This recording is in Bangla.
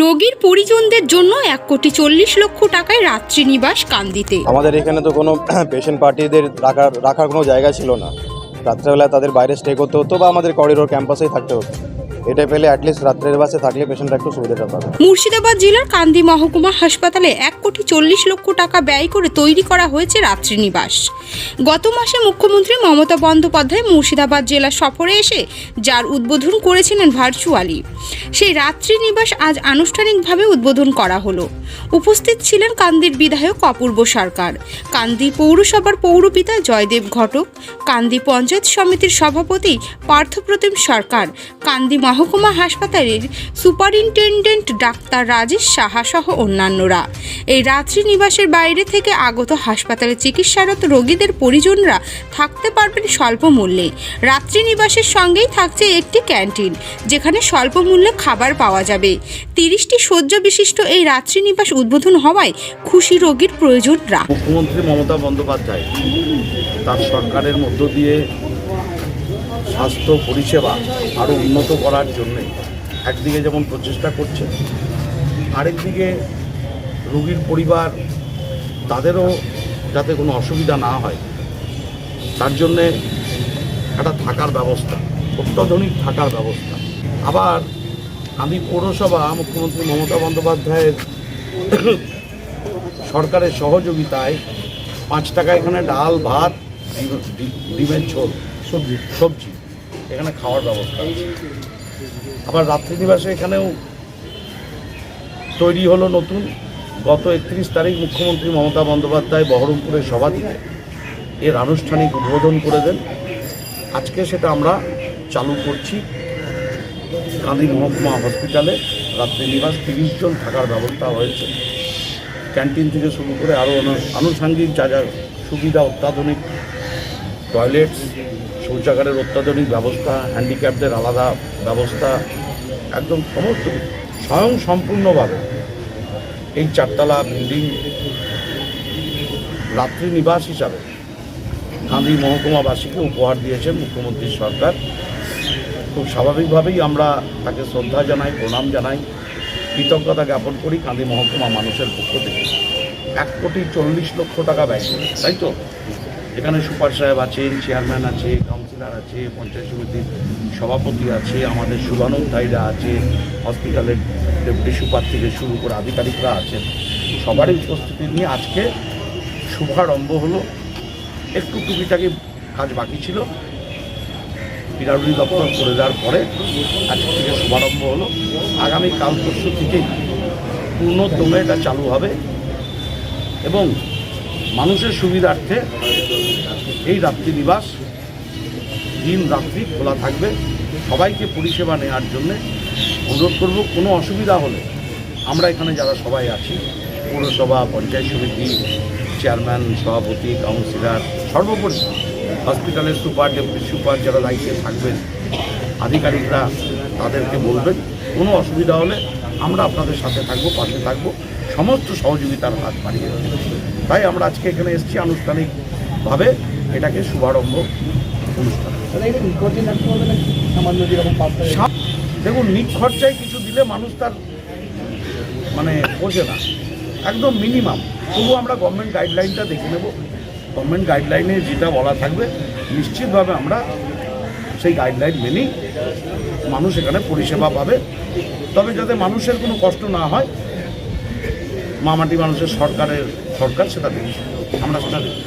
রোগীর পরিজনদের জন্য এক কোটি চল্লিশ লক্ষ টাকায় রাত্রি নিবাস কান্দিতে। আমাদের এখানে তো কোনো পেশেন্ট পার্টিদের রাখার রাখার কোনো জায়গা ছিল না। রাত্রেবেলা তাদের বাইরে স্টে করতে হতো বা আমাদের করিডোর ক্যাম্পাসেই থাকতে হতো। এটা পেলে অ্যাটলিস্ট রাত্রের বাসে থাকলে পেশেন্টরা একটু সুবিধাটা পাবে। মুর্শিদাবাদ জেলার কান্দি মহকুমা হাসপাতালে এক কোটি চল্লিশ লক্ষ টাকা ব্যয় করে তৈরি করা হয়েছে রাত্রিনিবাস গত মাসে মুখ্যমন্ত্রী মমতা বন্দ্যোপাধ্যায় মুর্শিদাবাদ জেলা সফরে এসে যার উদ্বোধন করেছিলেন ভার্চুয়ালি। সেই রাত্রিনিবাস আজ আনুষ্ঠানিকভাবে উদ্বোধন করা হলো। উপস্থিত ছিলেন কান্দির বিধায়ক অপূর্ব সরকার, কান্দি পৌরসভার পৌরপিতা জয়দেব ঘটক, কান্দি পঞ্চায়েত সমিতির সভাপতি পার্থপ্রতিম সরকার, কান্দি মহকুমা হাসপাতালের সুপারিনটেনডেন্ট ডাক্তার রাজেশ সাহা সহ অন্যান্যরা। এই রাত্রি নিবাসের বাইরে থেকে আগত হাসপাতালে চিকিৎসারত রোগীদের পরিজনরা থাকতে পারবেন স্বল্প মূল্যে। রাত্রি নিবাসের সঙ্গেই থাকছে একটি ক্যান্টিন, যেখানে স্বল্প মূল্যে খাবার পাওয়া যাবে। তিরিশটি শয্য বিশিষ্ট এই রাত্রি নিবাস উদ্বোধন হওয়ায় খুশি রোগীর প্রয়োজনরা। মুখ্যমন্ত্রী মমতা বন্দ্যোপাধ্যায় তার সরকারের মধ্য দিয়ে স্বাস্থ্য পরিষেবা আরও উন্নত করার জন্যে একদিকে যেমন প্রচেষ্টা করছে, আরেকদিকে রোগীর পরিবার তাদেরও যাতে কোনো অসুবিধা না হয়, তার জন্যে একটা থাকার ব্যবস্থা, অত্যাধুনিক থাকার ব্যবস্থা। আবার আমি পৌরসভা মুখ্যমন্ত্রী মমতা বন্দ্যোপাধ্যায়ের সরকারের সহযোগিতায় পাঁচ টাকা এখানে ডাল, ভাত ডিমের ঝোল। সবজি সবজি, এখানে খাওয়ার ব্যবস্থা আবার রাত্রিনিবাসে এখানেও তৈরি হলো নতুন। গত একত্রিশ তারিখ মুখ্যমন্ত্রী মমতা বন্দ্যোপাধ্যায় বহরমপুরের সভাটিতে এর আনুষ্ঠানিক উদ্বোধন করে দেন। আজকে সেটা আমরা চালু করছি কান্দি মহকুমা হসপিটালে। রাত্রিনিবাস তিরিশ জন থাকার ব্যবস্থা হয়েছে। ক্যান্টিন থেকে শুরু করে আরও আনুষঙ্গিক যা যা সুবিধা, অত্যাধুনিক টয়লেটস শৌচাগারের অত্যাধুনিক ব্যবস্থা হ্যান্ডিক্যাপদের আলাদা ব্যবস্থা, একদম সমস্ত স্বয়ং সম্পূর্ণভাবে এই চারতলা বিল্ডিং রাত্রি নিবাস হিসাবে গান্ধী মহকুমাবাসীকে উপহার দিয়েছেন মুখ্যমন্ত্রী সরকার। খুব স্বাভাবিকভাবেই আমরা তাকে শ্রদ্ধা জানাই, প্রণাম জানাই, কৃতজ্ঞতা জ্ঞাপন করি কান্দি মহকুমা মানুষের পক্ষ থেকে। এক কোটি চল্লিশ লক্ষ টাকা ব্যয় তাই তো? এখানে সুপার সাহেব আছেন চেয়ারম্যান আছে কাউন্সিলর আছে, পঞ্চায়েত সমিতির সভাপতি আছে, আমাদের শুভানুধ্যায়ীরা আছে হসপিটালের ডেপুটি সুপার থেকে শুরু করে আধিকারিকরা আছেন। সবারই উপস্থিতি নিয়ে আজকে শুভারম্ভ হলো। একটু টুকিটাকি কাজ বাকি ছিল। পিডাব্লিউডি দপ্তর করে দেওয়ার পরে আজকে থেকে শুভারম্ভ হলো। আগামী কাল পরশু থেকেই পূর্ণ দমে এটা চালু হবে। এবং মানুষের সুবিধার্থে এই রাত্রি নিবাস দিন রাত্রি খোলা থাকবে। সবাইকে পরিষেবা নেওয়ার জন্য অনুরোধ করব, কোনো অসুবিধা হলে আমরা এখানে যারা সবাই আছি, পৌরসভা, পঞ্চায়েত সমিতি, চেয়ারম্যান, সভাপতি, কাউন্সিলর, সর্বোপরি হসপিটালের সুপার ডেপুটি, সুপার যারা দায়িত্বে থাকবেন, আধিকারিকরা তাদেরকে বলবেন, কোনো অসুবিধা হলে আমরা আপনাদের সাথে থাকব, পাশে থাকব, সমস্ত সহযোগিতার হাত বাড়িয়ে তাই আমরা আজকে এখানে এসেছি আনুষ্ঠানিকভাবে, এটাকে শুভারম্ভ অনুষ্ঠান। দেখুন, নিট খরচায় কিছু দিলে মানুষ তার মানে বোঝে না। একদম মিনিমাম তবু আমরা গভর্নমেন্ট গাইডলাইনটা দেখে নেব। গভর্নমেন্ট গাইডলাইনে যেটা বলা থাকবে, নিশ্চিতভাবে আমরা সেই গাইডলাইন মেনেই মানুষ এখানে পরিষেবা পাবে। তবে যাতে মানুষের কোনো কষ্ট না হয়, মামাটি মানুষের সরকারের সরকার সেটা দেখি আমরা সেটা দেখি